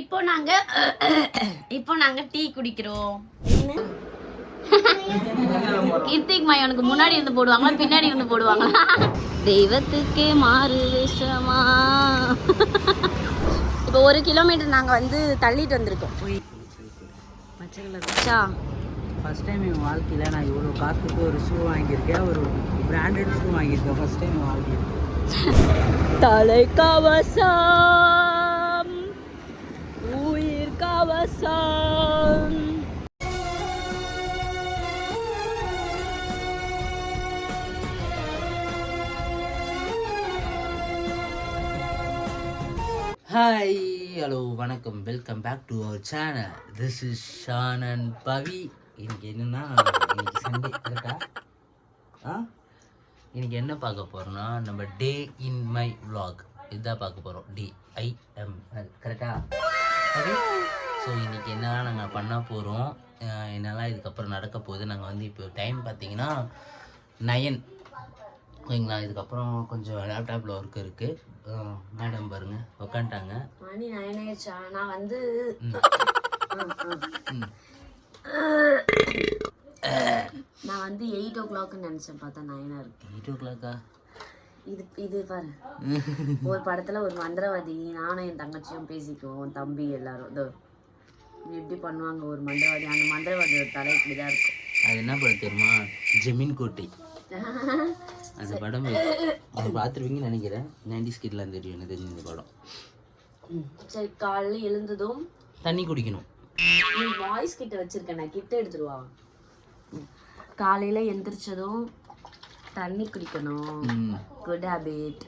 இப்போ நாங்க இப்போ நாங்க டீ குடிக்கிறோம். கீர்த்திக் மாயனுக்கு முன்னாடி இருந்து போடுவாங்களா பின்னாடி இருந்து போடுவாங்களா? தெய்வத்துக்கே மாறு வேஷமா. இப்போ ஒரு கிலோமீட்டர் நாங்க வந்து தள்ளிட்டு வந்திருக்கோம். பச்சை ஃபர்ஸ்ட் டைம் என் வாழ்க்கையில் நான் இவ்வளோ காசுக்கு ஒரு ஷூ வாங்கியிருக்கேன். ஒரு பிராண்டட் ஷூ வாங்கியிருக்கேன். ஃபர்ஸ்ட் டைம் என் வாழ்க்கையில். தலை கவசம் உயிர் கவசம். ஹாய் ஹலோ வணக்கம். Welcome back to our channel this is Shan and Pavi இன்னைக்கு என்னன்னா இன்னைக்கு சண்டே கரெக்டா ஆ? இன்னைக்கு என்ன பார்க்க போறோம்னா நம்ம டே இன் மை vlog. இதுதான் பார்க்க போகிறோம் டிஐஎம்எல் கரெக்டா ஓகே ஸோ இன்னைக்கு என்னெல்லாம் நாங்கள் பண்ண போகிறோம் என்னெல்லாம் இதுக்கப்புறம் நடக்க போகுது? நாங்கள் வந்து இப்போ டைம் பார்த்தீங்கன்னா நயன் ஓகேங்களா? இதுக்கப்புறம் கொஞ்சம் லேப்டாப்பில் ஒர்க் இருக்குது மேடம் பாருங்க. உக்காந்துட்டாங்க. மணி நைன் ஆயிடுச்சா? நான் வந்து நான் வந்து எயிட் ஓ கிளாக்னு நினச்சேன். பார்த்தா நைனாக இருக்கு. எயிட் ஓ கிளாக்கா இது இது பாரு. ஒரு படத்துல ஒரு மந்திரவாதி நானும் என் தங்கச்சியும் பேசிக்குவோம் தம்பி எல்லாரும். இதோ எப்படி பண்ணுவாங்க ஒரு மந்திரவாதி? அந்த மந்திரவாதியோட தலை இப்படிதான் இருக்கும். அது என்ன படம் தெரியுமா? ஜெமீன் கோட்டை. அந்த படம் அது பார்த்துருவீங்கன்னு நினைக்கிறேன். நைன்டி ஸ்கிட்லாம் தெரியும் எனக்கு தெரிஞ்ச இந்த படம். சரி காலைல எழுந்ததும் தண்ணி குடிக்கணும். வாய்ஸ் கிட்ட வச்சிருக்கேன் நான் கிட்ட எடுத்துருவா காலையில எந்திரிச்சதும் தண்ணி குடிக்கணும். குட் ஹேபிட்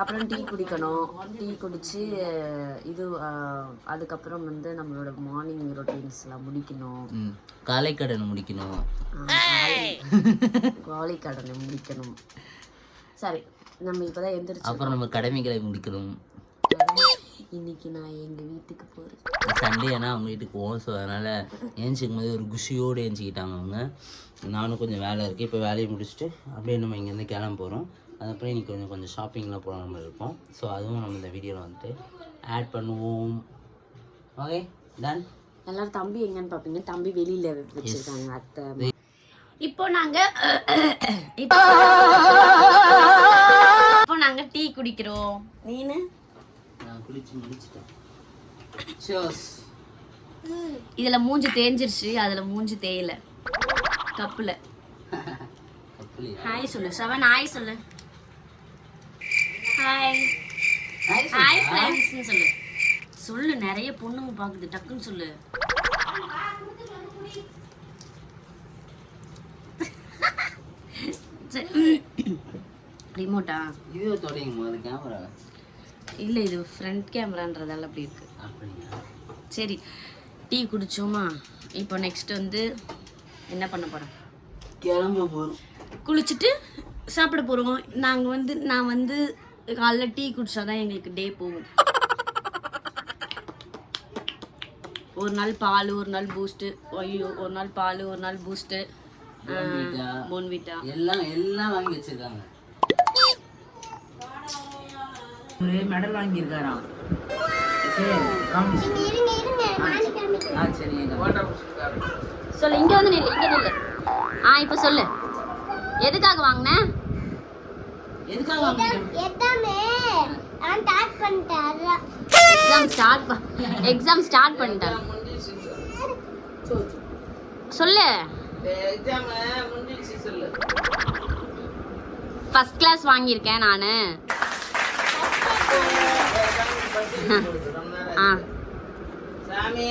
அப்புறம் டீ குடிக்கணும். டீ குடிச்சு இது அதுக்கப்புறம் வந்து நம்மளோட மார்னிங் ரொட்டீன்ஸ்லாம் முடிக்கணும். காலை கடனை முடிக்கணும். காலை கடனை முடிக்கணும். சரி நம்ம இப்போதான் எந்திரிச்சு அப்புறம் நம்ம கடமைகளை முடிக்கணும். இன்னைக்கு நான் எங்க வீட்டுக்கு போறேன். சண்டே ஆனால் அவங்க வீட்டுக்கு போவோம். ஸோ அதனால் ஏஞ்சிக்கும் போது ஒரு குஷியோடு ஏஞ்சிக்கிட்டாங்க அவங்க. நானும் கொஞ்சம் வேலை இருக்குது இப்போ வேலையை முடிச்சுட்டு அப்படியே நம்ம இங்கேருந்து கிளம்ப போகிறோம் அதுக்கப்புறம் இன்னைக்கு கொஞ்சம் கொஞ்சம் ஷாப்பிங்லாம் போகிற மாதிரி இருக்கும். ஸோ அதுவும் நம்ம இந்த வீடியோவில் வந்துட்டு ஆட் பண்ணுவோம். ஓகே டன் எல்லாரும் தம்பி எங்கன்னு பாப்பீங்க. தம்பி வெளியில வச்சிருக்காங்க அத்தை. இப்போ நாங்க இப்போ இப்போ நாங்க டீ குடிக்கிறோம். நீனு? நான் குளிச்சு முடிச்சிட்டேன். ஷோஸ் இதுல மூஞ்சி தேஞ்சிருச்சு அதுல மூஞ்சி தேயல. கப்புல. ஹாய் சொல்லு. செவன் ஹாய் சொல்லு. ஹாய் ஹாய் ஃப்ரெண்ட்ஸ்னு சொல்லு. சொல்லு நிறைய பொண்ணுங்க பாக்குது. டக்குன்னு சொல்லு. ரிமோட்டா இது தொடங்க முதல்ல கேமரா இல்லை இது ஃப்ரண்ட் கேமரான்றதால அப்படி இருக்கு. அப்படியா சரி டீ குடிச்சோமா? இப்போ நெக்ஸ்ட் வந்து என்ன பண்ண போறோம்? கிளம்ப போகிறோம் குளிச்சுட்டு சாப்பிட போகிறோம் நாங்கள் வந்து நான் வந்து காலைல டீ குடிச்சாதான் எங்களுக்கு டே போகும். ஒரு நாள் பால் ஒரு நாள் பூஸ்ட்டு ஐயோ ஒரு நாள் பால் ஒரு நாள் பூஸ்ட்டு. போன்விட்டா? எல்லாம் எல்லாம் வாங்கி வச்சிருக்காங்க. ஒரு மெடல் வாங்கியிருக்காராம். ஆ சொல்லு இங்கே வந்து நில்லு இங்கே நில்லு. ஆ இப்போ சொல்லு. எதுக்காக வாங்கினேன்? எதுக்காக எக்ஸாம் ஸ்டார்ட் எக்ஸாம் ஸ்டார்ட் பண்ணிட்டாங்க. சொல்லு. ஃபர்ஸ்ட் கிளாஸ் வாங்கியிருக்கேன் நான். ஆ. சாமி.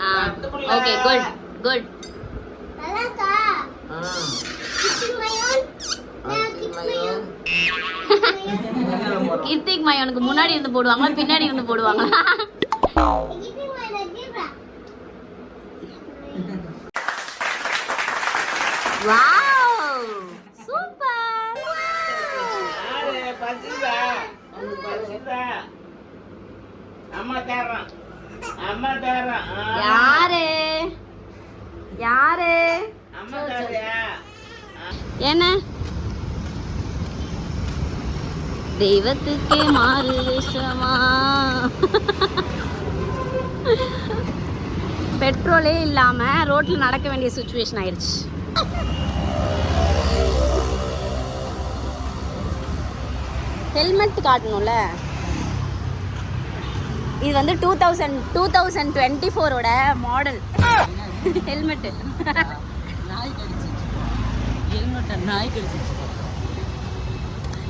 ஆ. ஓகே குட் குட் கீர்த்திக் மாயனுக்கு முன்னாடி இருந்து போடுவாங்களா பின்னாடி இருந்து போடுவாங்களா? வாவ் யாரு? யாரு? என்ன? தெய்வத்துக்கே மாறு விஷமா பெட்ரோலே இல்லாம ரோட்ல நடக்க வேண்டிய சுச்சுவேஷன் ஆயிடுச்சு ஹெல்மெட் காட்டணும்ல? இது வந்து two thousand two thousand twenty ஃபோரோட மாடல். ஹெல்மெட்டு.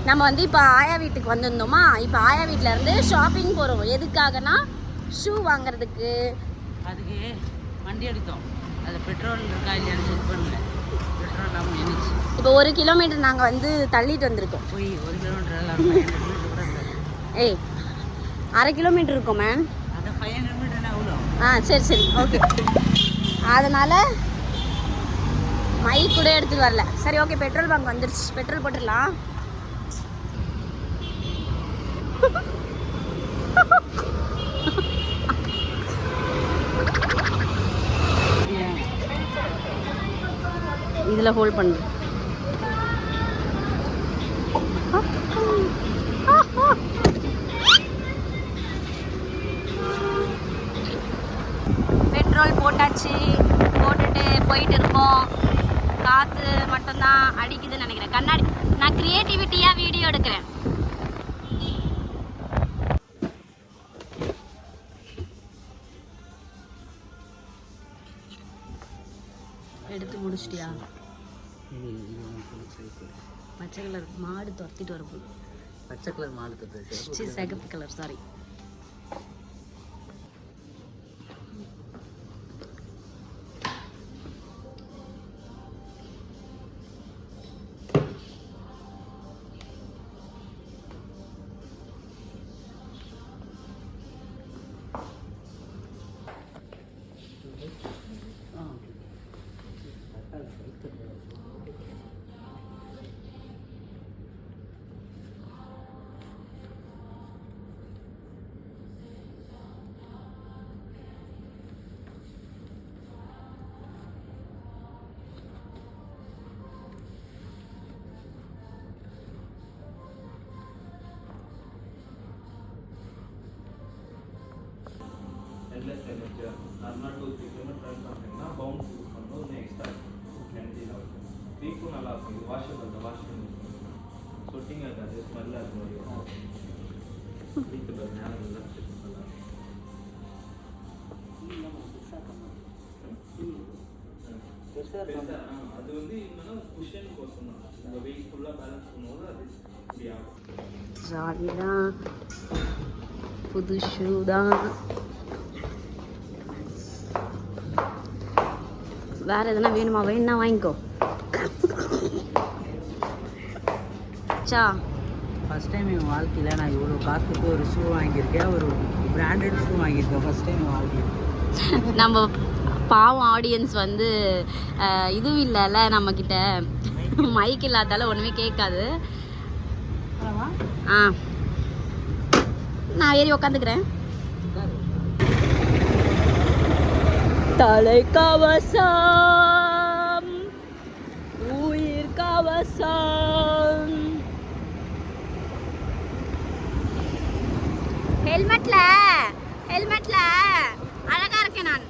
நம்ம வந்து இப்போ ஆயா வீட்டுக்கு வந்திருந்தோமா? இப்போ ஆயா வீட்டில் இருந்து ஷாப்பிங் போகிறோம் எதுக்காகனா ஷூ வாங்குறதுக்கு. அதுக்கு வண்டி எடுத்தோம். அது பெட்ரோல் இருக்கா இல்லையான்னு செக் பண்ணல. பெட்ரோல் இல்லாமல் இப்போ ஒரு கிலோமீட்டர் நாங்கள் வந்து தள்ளிட்டு வந்திருக்கோம். ஏய் அரை கிலோமீட்டர் இருக்கும் மேம் ஆ சரி சரி. ஓகே அதனால் மைக் கூட எடுத்துட்டு வரல. சரி ஓகே பெட்ரோல் பங்க் வந்துருச்சு. பெட்ரோல் போட்டுடலாம். இதில் ஹோல்ட் பண்ணு பெட்ரோல் போட்டாச்சு போட்டுட்டு போயிட்டு இருக்கோம் காற்று மட்டும்தான் அடிக்குதுன்னு நினைக்கிறேன் கண்ணாடி. நான் க்ரியேட்டிவிட்டியாக வீடியோ எடுக்கிறேன். எடுத்து முடிச்சிட்டியா? பச்சை கலர் மாடு துரத்திட்டு வரப்போகுது பச்சை கலர் மாடு சி சிகப்பு கலர் சாரி நல்லா இருக்கும் இது வாஷபிள் தான் வாஷ் பண்ணி யூஸ் பண்ணுறோம் சொட்டிங் இருக்காது ஸ்மெல் அது மாதிரி வீட்டு பாருங்க நேரம் நல்லா அது வந்து என்னன்னா குஷன் கோசம் தான். உங்கள் வெயிட் ஃபுல்லாக பேலன்ஸ் பண்ணும்போது அது இப்படி ஆகும். ஜாலி தான் புது ஷூ தான். வேற எதுனா வேணுமா? வேணும்னா வாங்கிக்கோ. சா ஃபஸ்ட் டைம் என் வாழ்க்கையில் நான் இவ்வளோ காசுக்கு ஒரு ஷூ வாங்கியிருக்கேன். ஒரு பிராண்டட் ஷூ வாங்கியிருக்கேன் ஃபஸ்ட் டைம் என் வாழ்க்கையில். நம்ம பாவம் ஆடியன்ஸ் வந்து இதுவும் இல்லைல்ல நம்மக்கிட்ட மைக் இல்லாதால ஒன்றுமே கேட்காது. ஆ. நான் ஏறி உக்காந்துக்கிறேன். தலை கவசம் உயிர் கவசம் ஹெல்மெட்ல ஹெல்மெட்ல அழகா இருக்கேன் நான்.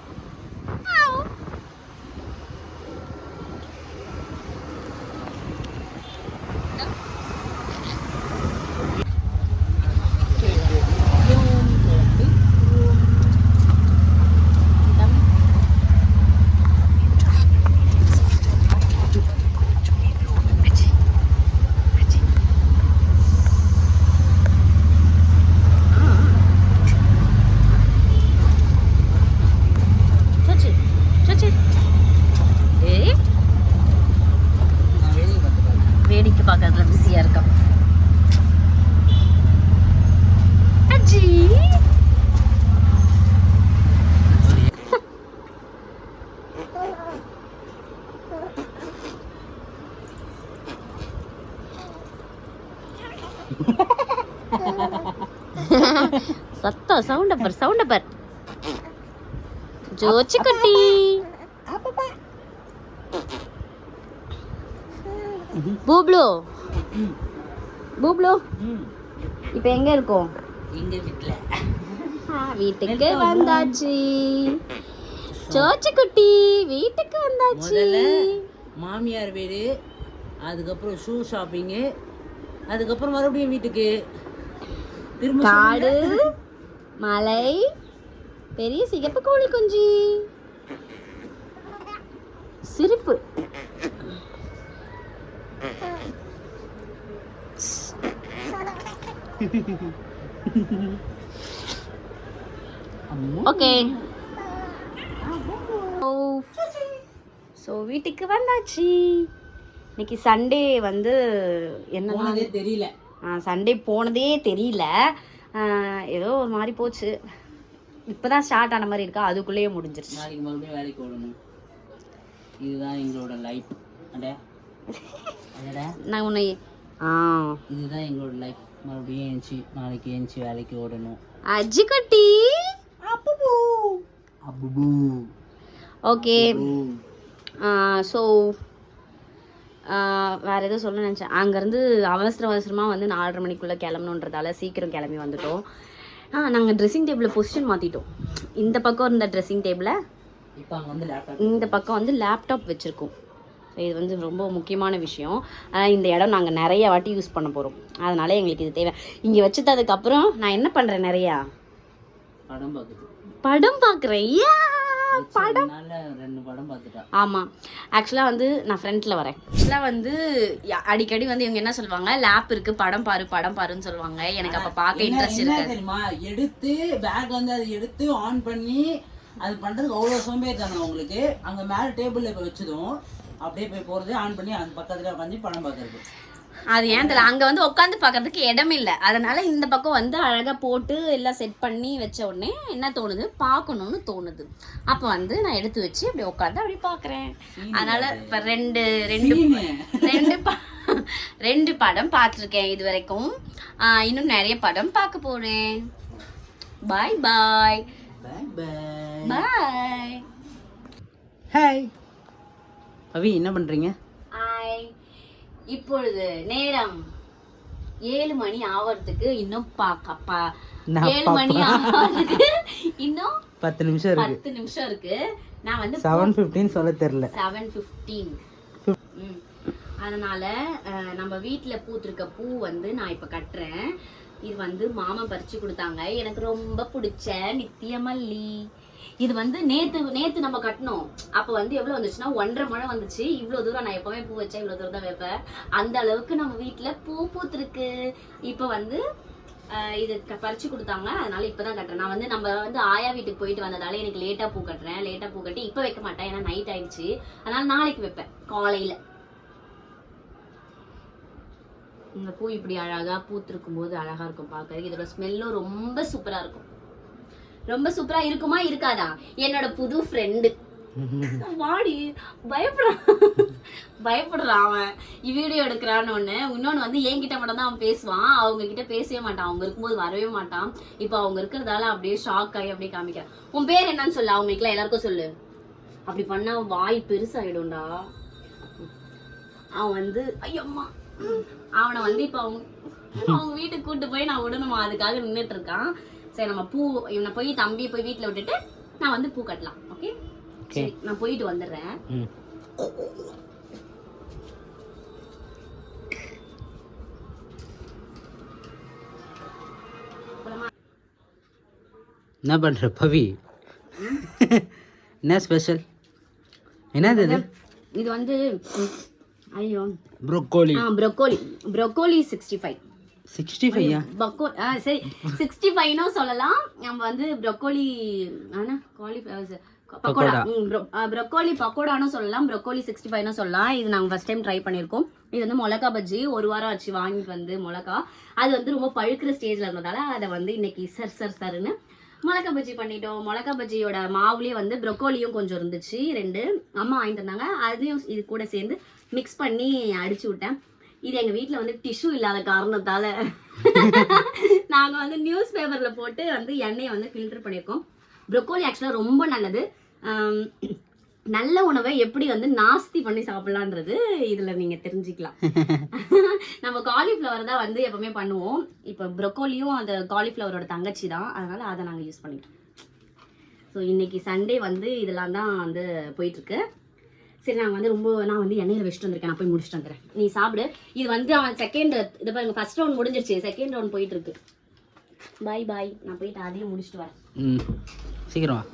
சத்தம் சவுண்ட பர் சவுண்ட பர் ஜோச்சு குட்டி. பூப்ளு. பூப்ளு இப்போ எங்க இருக்கோம் எங்க வீட்டுல வீட்டுக்கு வந்தாச்சு. சோச்சு குட்டி வீட்டுக்கு வந்தாச்சு. மாமியார் வீடு அதுக்கப்புறம் ஷூ ஷாப்பிங்கு அதுக்கப்புறம் மறுபடியும் வீட்டுக்கு. காடு மலை பெரிய சிகப்பு கோழி குஞ்சு. சிரிப்பு. ஓகே. ஸோ வீட்டுக்கு வந்தாச்சு. இன்னைக்கு சண்டே வந்து என்ன தெரியல. சண்டே போனதே தெரியல. ஏதோ ஒரு மாதிரி போச்சு. இப்போதான் ஸ்டார்ட் ஆன மாதிரி இருக்கா? அதுக்குள்ளேயே முடிஞ்சிருச்சு. நாளைக்கு மறுபடியும் வேலைக்கு ஓடணும். இதுதான் எங்களோட லைஃப் அட. நான் உன்னை ஆ. இதுதான் எங்களோட லைஃப் மறுபடியும் ஏஞ்சி நாளைக்கு ஏஞ்சி வேலைக்கு ஓடணும். அஜி குட்டி அப்புபு. ஓகே. ஸோ வேற ஏதோ சொல்ல நினச்சேன். அங்கேருந்து அவசர அவசரமாக வந்து நாலரை மணிக்குள்ளே கிளம்பணுன்றதால சீக்கிரம் கிளம்பி வந்துட்டோம். ஆ நாங்கள் ட்ரெஸ்ஸிங் டேபிளை பொசிஷன் மாற்றிட்டோம் இந்த பக்கம் இருந்த ட்ரெஸ்ஸிங் டேபிளை இந்த பக்கம் வந்து லேப்டாப் வச்சுருக்கோம். இது வந்து ரொம்ப முக்கியமான விஷயம். ஆனால் இந்த இடம் நாங்கள் நிறைய வாட்டி யூஸ் பண்ண போகிறோம் அதனால எங்களுக்கு இது தேவை. இங்கே வச்சுட்டதுக்கப்புறம் நான் என்ன பண்ணுறேன் நிறையா? படம் பார்க்குது படம் பார்க்குறேன். ஏ அதனால ரெண்டு படம் பார்த்துட்டா. ஆமாம் ஆக்சுவலாக வந்து நான் ஃப்ரண்ட்டில் வரேன். ஆக்சுவலாக வந்து அடிக்கடி வந்து இவங்க என்ன சொல்லுவாங்க? லேப் இருக்குது படம் பாரு படம் பாருன்னு சொல்லுவாங்க. எனக்கு அப்போ பார்க்க இன்ட்ரெஸ்ட் என்ன இருக்காது. தெரியுமா? எடுத்து பேக்ல இருந்து அதை எடுத்து ஆன் பண்ணி அது பண்றதுக்கு அவ்வளோ சோம்பேறித்தனம் உங்களுக்கு. அங்க மேல டேபிள்ல போய் வச்சதும் அப்படியே போய் போறது ஆன் பண்ணி அந்த பக்கத்துல உட்காந்து படம் பார்க்கறது. அது ஏன் தெரியல. அங்கே வந்து உட்காந்து பார்க்கறதுக்கு இடம் இல்லை. அதனால இந்த பக்கம் வந்து அழகாக போட்டு எல்லாம் செட் பண்ணி வச்ச உடனே என்ன தோணுது? பார்க்கணும்னு தோணுது. அப்போ வந்து நான் எடுத்து வச்சு அப்படி உட்காந்து அப்படி பார்க்குறேன் அதனால இப்போ ரெண்டு ரெண்டு. ரெண்டு ப- ரெண்டு படம் பார்த்துருக்கேன் இது வரைக்கும் இன்னும் நிறைய படம் பார்க்க போறேன். பாய் பாய். பாய் ஹாய் அவி என்ன பண்றீங்க? ஹாய் இப்பொழுது நேரம் ஏழு மணி ஆவறதுக்கு இன்னும் பா- பா- நான் ஏழு மணி ஆவறதுக்கு இன்னும் பத்து நிமிஷம் இருக்கு. பத்து நிமிஷம் இருக்கு. நான் வந்து செவன் ஃபிஃப்டின் சொல்ல தெரியல. செவன் ஃபிஃப்டீன் அதனால நம்ம வீட்டில் பூத்திருக்க பூ வந்து நான் இப்போ கட்டுறேன். இது வந்து மாமா பறிச்சு கொடுத்தாங்க. எனக்கு ரொம்ப பிடிச்ச நித்திய மல்லி. இது வந்து நேத்து நேத்து நம்ம கட்டினோம். அப்போ வந்து எவ்வளவு வந்துச்சுன்னா ஒன்றரை மழை வந்துச்சு. இவ்வளவு தூரம் நான் எப்பவுமே பூ வச்சா இவ்வளவு தூரம் தான் வைப்பேன். அந்த அளவுக்கு நம்ம வீட்டுல பூ பூத்திருக்கு. இப்போ வந்து இது க- பறிச்சு கொடுத்தாங்க. அதனால இப்பதான் கட்டுறேன். நான் வந்து நம்ம வந்து ஆயா வீட்டுக்கு போயிட்டு வந்ததால எனக்கு லேட்டா பூ கட்டுறேன். லேட்டா பூ கட்டி இப்ப வைக்க மாட்டேன். ஏன்னா நைட் ஆயிடுச்சு. அதனால நாளைக்கு வைப்பேன். காலையில. இந்த பூ இப்படி அழகா பூத்திருக்கும் போது அழகா இருக்கும் பார்க்க இதோட ஸ்மெல்லும் ரொம்ப சூப்பரா இருக்கும். ரொம்ப சூப்பரா இருக்குமா இருக்காதா? என்னோட புது ஃப்ரெண்டு வாடி பயப்படுறான் பயப்படுறான் அவன். வீடியோ எடுக்கிறான்னு ஒன்று இன்னொன்னு வந்து என்கிட்ட மட்டும் தான் அவன் பேசுவான். அவங்க கிட்ட பேசவே மாட்டான். அவங்க இருக்கும்போது வரவே மாட்டான். இப்போ அவங்க இருக்கிறதால அப்படியே ஷாக் ஆகி அப்படியே காமிக்கிறான் உன் பேர் என்னன்னு சொல்லு. அவங்களுக்குலாம் எல்லாருக்கும் சொல்லு. அப்படி பண்ணா வாய் பெருசாயிடும்டா. அவன் வந்து ஐயம்மா. அவனை வந்து இப்போ அவங்க அவங்க வீட்டுக்கு கூட்டு போய் நான் விடணுமா? அதுக்காக நின்றுட்டு இருக்கான். சரி நம்ம பூ இவனை போய் தம்பி போய் வீட்டில் விட்டுட்டு நான் வந்து பூ கட்டலாம் ஓகே சரி நான் போயிட்டு வந்துடுறேன். என்ன பண்ற பவி? என்ன ஸ்பெஷல் என்னது இது? இது வந்து ஐயோ. ப்ரோக்கோலி ஆ broccoli broccoli sixty five sixty five பக்கோ சரி. சிக்ஸ்டி ஃபைவ்னும் சொல்லலாம். நம்ம வந்து ப்ரொக்கோலி ஆனா காலி பக்கோடா. ப்ரொக்கோலி பக்கோடானும் சொல்லலாம். ப்ரொக்கோலி சிக்ஸ்டி ஃபைவ்னு சொல்லலாம். இது நாங்கள் ஃபர்ஸ்ட் டைம் ட்ரை பண்ணியிருக்கோம் இது வந்து மிளகா பஜ்ஜி. ஒரு வாரம் ஆச்சு வாங்கிட்டு வந்து மிளகா. அது வந்து ரொம்ப பழுக்கிற ஸ்டேஜில் இருந்ததால அதை வந்து இன்னைக்கு சர் சர் சருன்னு மிளகா பஜ்ஜி பண்ணிட்டோம். மிளகா பஜ்ஜியோட மாவுலேயே வந்து ப்ரொக்கோலியும் கொஞ்சம் இருந்துச்சு. ரெண்டு அம்மா வாங்கிட்டு வந்தாங்க. அதையும் இது கூட சேர்ந்து மிக்ஸ் பண்ணி அடிச்சு விட்டேன். இது எங்க வீட்டில் வந்து டிஷ்யூ இல்லாத காரணத்தால. நாங்க வந்து நியூஸ் பேப்பர்ல போட்டு வந்து எண்ணெயை வந்து ஃபில்டர் பண்ணியிருக்கோம் ப்ரொக்கோலி ஆக்சுவலாக ரொம்ப நல்லது. நல்ல உணவை எப்படி வந்து நாஸ்தி பண்ணி சாப்பிடலான்றது இதுல நீங்க தெரிஞ்சுக்கலாம். நம்ம காலிஃப்ளவர் தான் வந்து எப்பவுமே பண்ணுவோம். இப்போ ப்ரொக்கோலியும் அந்த காலிஃப்ளவரோட தங்கச்சி தான். அதனால அதை நாங்க யூஸ் பண்ணிட்டோம். ஸோ இன்னைக்கு சண்டே வந்து இதெல்லாம் தான் வந்து போயிட்டு இருக்கு. சரி நான் வந்து ரொம்ப நான் வந்து எண்ணெயில் வச்சுட்டு வந்திருக்கேன். நான் போய் முடிச்சுட்டு வந்துடுறேன். நீ சாப்பிடு. இது வந்து அவன் செகண்ட் இது பாருங்க ஃபர்ஸ்ட் ரவுண்ட் முடிஞ்சிருச்சு. செகண்ட் ரவுண்ட் போயிட்டு இருக்கு. பாய் பாய் நான் போயிட்டு அதையும் முடிச்சுட்டு வரேன். ம். சீக்கிரம்